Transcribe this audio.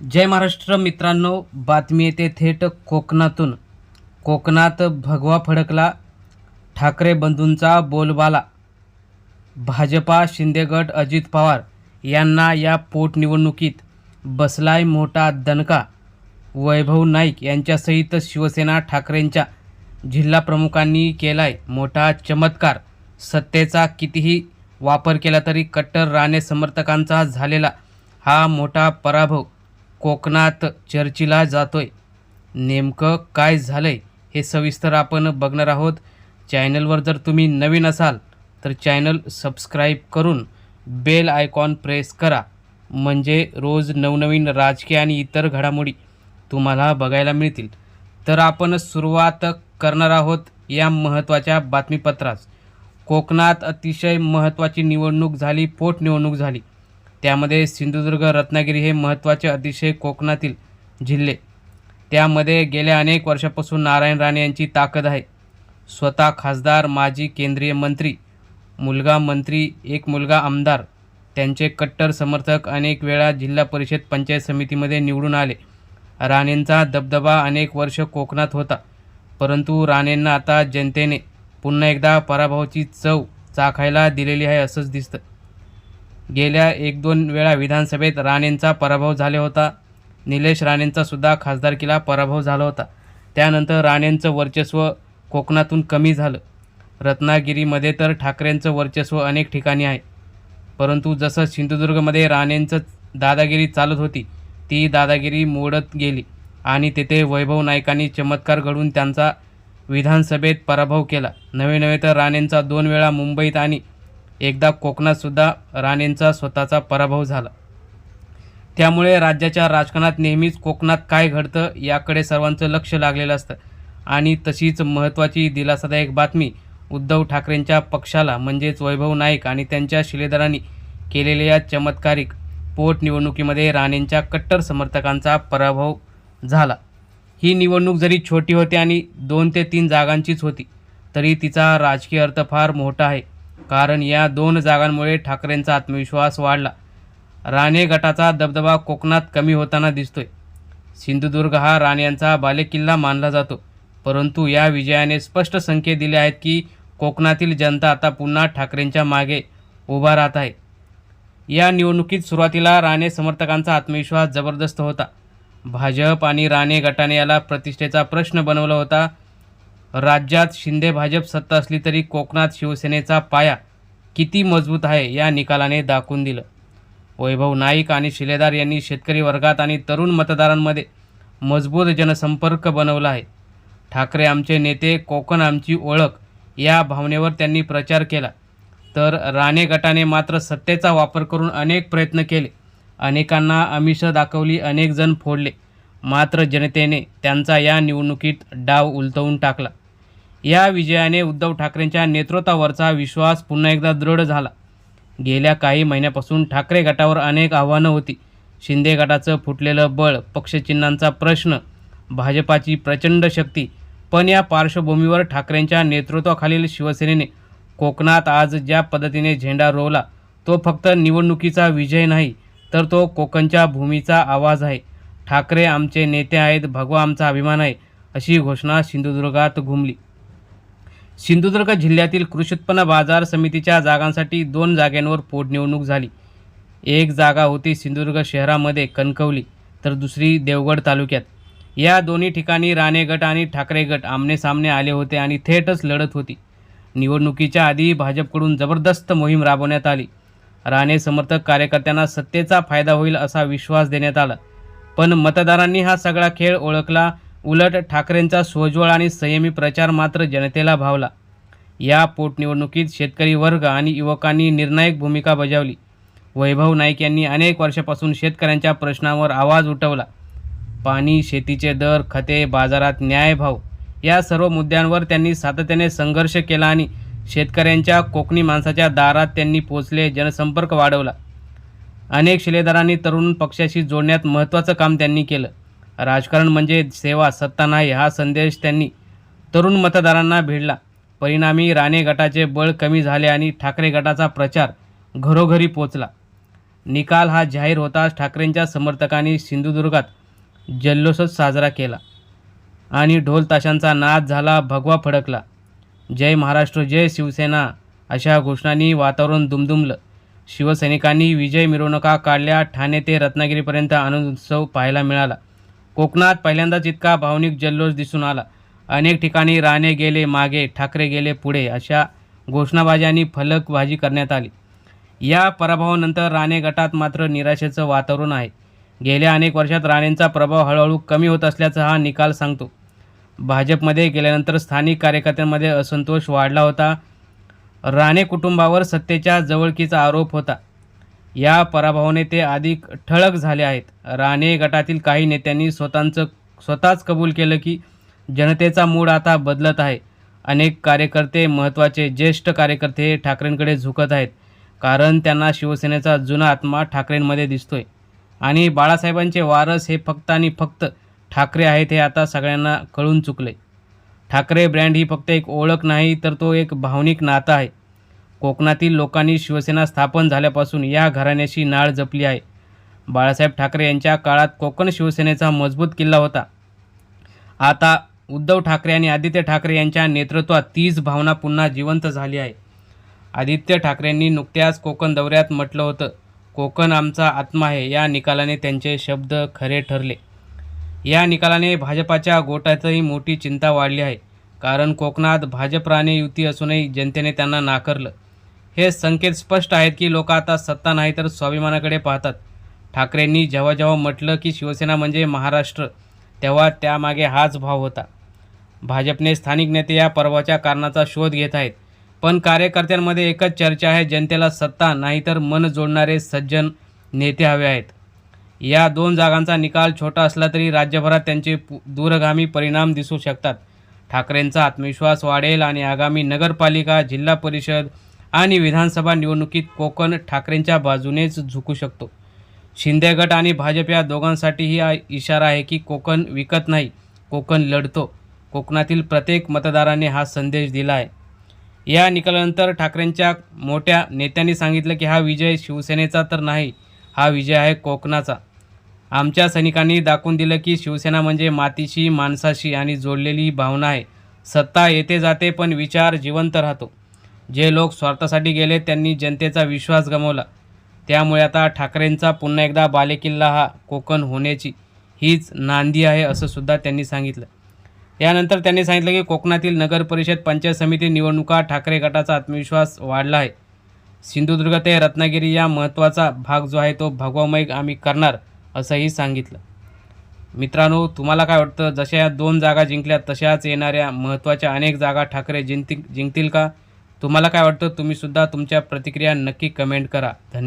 जय महाराष्ट्र मित्रांनो बातमी येते थेट कोकणातून. कोकणात भगवा फडकला ठाकरे बंधूंचा बोलबाला. भाजपा शिंदेगट अजित पवार यांना या पोटनिवडणुकीत बसलाय मोठा दणका. वैभव नाईक यांच्यासहित शिवसेना ठाकरेंच्या जिल्हाप्रमुखांनी केलाय मोठा चमत्कार. सत्तेचा कितीही वापर केला तरी कट्टर राणे समर्थकांचा झालेला हा मोठा पराभव. कोकणात चर्चेला जातोय. नेमकं काय झालंय हे सविस्तर आपण बघणार आहोत. चॅनलवर जर तुम्ही नवीन असाल तर चॅनल सबस्क्राईब करून बेल आयकॉन प्रेस करा. म्हणजे रोज नवनवीन राजकीय आणि इतर घडामोडी तुम्हाला बघायला मिळतील. तर आपण सुरुवात करणार आहोत या महत्त्वाच्या बातमीपत्रास. कोकणात अतिशय महत्त्वाची निवडणूक झाली पोटनिवडणूक झाली. त्यामध्ये सिंधुदुर्ग रत्नागिरी हे महत्त्वाचे अतिशय कोकणातील जिल्हे. त्यामध्ये गेल्या अनेक वर्षापासून नारायण राणे यांची ताकद आहे. स्वतः खासदार माजी केंद्रीय मंत्री मुलगा मंत्री एक मुलगा आमदार त्यांचे कट्टर समर्थक अनेक वेळा जिल्हा परिषद पंचायत समितीमध्ये निवडून आले. राणेंचा दबदबा अनेक वर्ष कोकणात होता परंतु राणेंना आता जनतेने पुन्हा एकदा पराभवाची चव चाखायला दिलेली आहे असंच दिसतं. गेल्या एक दोन वेळा विधानसभेत राणेंचा पराभव झाला होता. निलेश राणेंचासुद्धा खासदारकीला पराभव झाला होता. त्यानंतर राणेंचं वर्चस्व कोकणातून कमी झालं. रत्नागिरीमध्ये तर ठाकरेंचं वर्चस्व अनेक ठिकाणी आहे. परंतु जसं सिंधुदुर्गमध्ये राणेंचं दादागिरी चालत होती ती दादागिरी मोडत गेली आणि तेथे वैभव नायकांनी चमत्कार घडून त्यांचा विधानसभेत पराभव केला. नवे नवे तर राणेंचा दोन वेळा मुंबईत आणि एकदा कोकणातसुद्धा राणेंचा स्वतःचा पराभव झाला. त्यामुळे राज्याच्या राजकारणात नेहमीच कोकणात काय घडतं याकडे सर्वांचं लक्ष लागलेलं असतं. आणि तशीच महत्त्वाची दिलासादायक बातमी उद्धव ठाकरेंच्या पक्षाला म्हणजेच वैभव नाईक आणि त्यांच्या शिलेदारांनी केलेल्या या चमत्कारिक पोटनिवडणुकीमध्ये राणेंच्या कट्टर समर्थकांचा पराभव झाला. ही निवडणूक जरी छोटी होती आणि दोन ते तीन जागांचीच होती तरी तिचा राजकीय अर्थ फार मोठा आहे. कारण या दोन जागांमुळे ठाकरेंचा आत्मविश्वास वाढला. राणे गटाचा दबदबा कोकणात कमी होताना दिसतोय. सिंधुदुर्ग हा राण्यांचा बालेकिल्ला मानला जातो. परंतु या विजयाने स्पष्ट संकेत दिले आहेत की कोकणातील जनता आता पुन्हा ठाकरेंच्या मागे उभा राहत आहे. या निवडणुकीत सुरुवातीला राणे समर्थकांचा आत्मविश्वास जबरदस्त होता. भाजप आणि राणे गटाने याला प्रतिष्ठेचा प्रश्न बनवला होता. राज्यात शिंदे भाजप सत्ता असली तरी कोकणात शिवसेनेचा पाया किती मजबूत आहे या निकालाने दाखवून दिलं. वैभव नाईक आणि शिलेदार यांनी शेतकरी वर्गात आणि तरुण मतदारांमध्ये मजबूत जनसंपर्क बनवला आहे. ठाकरे आमचे नेते कोकण आमची ओळख या भावनेवर त्यांनी प्रचार केला. तर राणे गटाने मात्र सत्तेचा वापर करून अनेक प्रयत्न केले. अनेकांना आमिष दाखवली अनेक जण फोडले. मात्र जनतेने त्यांचा या निवडणुकीत डाव उलटवून टाकला. या विजयाने उद्धव ठाकरेंच्या नेतृत्वावरचा विश्वास पुन्हा एकदा दृढ झाला. गेल्या काही महिन्यापासून ठाकरे गटावर अनेक आव्हानं होती. शिंदे गटाचं फुटलेलं बळ पक्षचिन्हांचा प्रश्न भाजपाची प्रचंड शक्ती पण या पार्श्वभूमीवर ठाकरेंच्या नेतृत्वाखालील शिवसेनेने कोकणात आज ज्या पद्धतीने झेंडा रोवला तो फक्त निवडणुकीचा विजय नाही तर तो कोकणच्या भूमीचा आवाज आहे. ठाकरे आमचे नेते आहेत भगवा आमचा अभिमान आहे अशी घोषणा सिंधुदुर्गात घुमली. सिंधुदुर्ग जिल्ह्यातील कृषी उत्पन्न बाजार समितीच्या जागांसाठी दोन जागांवर पोटनिवडणूक झाली. एक जागा होती सिंधुदुर्ग शहरामध्ये कणकवली तर दुसरी देवगड तालुक्यात. या दोन्ही ठिकाणी राणे गट आणि ठाकरे गट आमनेसामने आले होते आणि थेटच लढत होती. निवडणुकीच्या आधी भाजपकडून जबरदस्त मोहीम राबवण्यात आली. राणे समर्थक कार्यकर्त्यांना सत्तेचा फायदा होईल असा विश्वास देण्यात आला. पण मतदारांनी हा सगळा खेळ ओळखला उलट ठाकरेंचा सोज्वळ आणि संयमी प्रचार मात्र जनतेला भावला. या पोटनिवडणुकीत शेतकरी वर्ग आणि युवकांनी निर्णायक भूमिका बजावली. वैभव नाईक यांनी अनेक वर्षापासून शेतकऱ्यांच्या प्रश्नांवर आवाज उठवला. पाणी शेतीचे दर खते बाजारात न्यायभाव या सर्व मुद्द्यांवर त्यांनी सातत्याने संघर्ष केला आणि शेतकऱ्यांच्या कोकणी माणसाच्या दारात त्यांनी पोचले जनसंपर्क वाढवला. अनेक शिलेदारांनी तरुण पक्षाशी जोडण्यात महत्त्वाचं काम त्यांनी केलं. राजकारण म्हणजे सेवा सत्ता नाही हा संदेश त्यांनी तरुण मतदारांना भिडला. परिणामी राणे गटाचे बळ कमी झाले आणि ठाकरे गटाचा प्रचार घरोघरी पोचला. निकाल हा जाहीर होताच ठाकरेंच्या समर्थकांनी सिंधुदुर्गात जल्लोषच साजरा केला आणि ढोल ताशांचा नाद झाला भगवा फडकला. जय महाराष्ट्र जय शिवसेना अशा घोषणांनी वातावरण दुमदुमलं. शिवसैनिकांनी विजय मिरवणुका काढल्या ठाणे ते रत्नागिरीपर्यंत आनंद उत्सव पाहायला मिळाला. कोकणात पहिल्यांदाच इतका भावनिक जल्लोष दिसून आला. अनेक ठिकाणी राणे गेले मागे ठाकरे गेले पुढे अशा घोषणाबाजी फलकबाजी करण्यात आली. या पराभवानंतर राणे गटात मात्र निराशेचं वातावरण आहे. गेल्या अनेक वर्षात राणेंचा प्रभाव हळूहळू कमी होत असल्याचा हा निकाल सांगतो. भाजपमध्ये गेल्यानंतर स्थानिक कार्यकर्त्यांमध्ये असंतोष वाढला होता. राणे कुटुंबावर सत्तेच्या जवळकीचा आरोप होता. या पराभवाने ते अधिक ठळक झाले आहेत. राणे गटातील काही नेत्यांनी स्वतःचं स्वतःच कबूल केलं की जनतेचा मूड आता बदलत आहे. अनेक कार्यकर्ते महत्त्वाचे ज्येष्ठ कार्यकर्ते हे ठाकरेंकडे झुकत आहेत. कारण त्यांना शिवसेनेचा जुना आत्मा ठाकरेंमध्ये दिसतोय. आणि बाळासाहेबांचे वारस हे फक्त आणि फक्त ठाकरे आहेत हे आता सगळ्यांना कळून चुकले ठाकरे ब्रँड ही फक्त एक ओळख नाही तर तो एक भावनिक नाता आहे. कोकणातील लोकांनी शिवसेना स्थापन झाल्यापासून या घराण्याशी नाळ जपली आहे. बाळासाहेब ठाकरे यांच्या काळात कोकण शिवसेनेचा मजबूत किल्ला होता. आता उद्धव ठाकरे आणि आदित्य ठाकरे यांच्या नेतृत्वात तीच भावना पुन्हा जिवंत झाली आहे. आदित्य ठाकरेंनी नुकत्याच कोकण दौऱ्यात म्हटलं होतं कोकण आमचा आत्मा आहे या निकालाने त्यांचे शब्द खरे ठरले. या निकालाने भाजपाच्या गोटातही मोठी चिंता वाढली आहे कारण कोकणात भाजप राणे युती असूनही जनतेने त्यांना नाकारलं. हे संकेत स्पष्ट आहेत की लोक आता सत्ता नाही तर स्वाभिमानाकडे पाहतात. ठाकरेंनी जेव्हा जेव्हा म्हटलं की शिवसेना म्हणजे महाराष्ट्र तेव्हा त्यामागे हाच भाव होता. भाजपने स्थानिक नेते या पर्वाच्या कारणाचा शोध घेत आहेत. पण कार्यकर्त्यांमध्ये एकच चर्चा आहे जनतेला सत्ता नाहीतर मन जोडणारे सज्जन नेते हवे आहेत. या दोन जागांचा निकाल छोटा असला तरी राज्यभरात त्यांचे पु- दूरगामी परिणाम दिसू शकतात. ठाकरेंचा आत्मविश्वास वाढेल आणि आगामी नगरपालिका जिल्हा परिषद आणि विधानसभा निवडणुकीत कोकण ठाकरेंच्या बाजूनेच झुकू शकतो. शिंदे गट आणि भाजप या दोघांसाठीही हा इशारा आहे की कोकण विकत नाही कोकण लढतो. कोकणातील प्रत्येक मतदाराने हा संदेश दिला आहे. या निकालानंतर ठाकरेंच्या मोठ्या नेत्यांनी सांगितलं की हा विजय शिवसेनेचा तर नाही हा विजय आहे कोकणाचा. आमच्या सैनिकांनी दाखवून दिलं की शिवसेना म्हणजे मातीशी माणसाशी आणि जोडलेली भावना आहे. सत्ता येते जाते पण विचार जिवंत राहतो. जे लोक स्वार्थासाठी गेले त्यांनी जनतेचा विश्वास गमावला. त्यामुळे आता ठाकरेंचा पुन्हा एकदा बालेकिल्ला हा कोकण होण्याची हीच नांदी आहे असं सुद्धा त्यांनी सांगितलं. यानंतर त्यांनी सांगितलं की कोकणातील नगर परिषद पंचायत समिती निवडणुका ठाकरे गटाचा आत्मविश्वास वाढला आहे. सिंधुदुर्ग ते रत्नागिरी या महत्त्वाचा भाग जो आहे तो भगवामय आम्ही करणार असंही सांगितलं. मित्रांनो तुम्हाला काय वाटतं? जशा या दोन जागा जिंकल्या तशाच येणाऱ्या महत्त्वाच्या अनेक जागा ठाकरे जिंकतील जिंकतील का? तुम्हाला काय वाटतं? तुम्हीसुद्धा तुमच्या प्रतिक्रिया नक्की कमेंट करा. धन्यवाद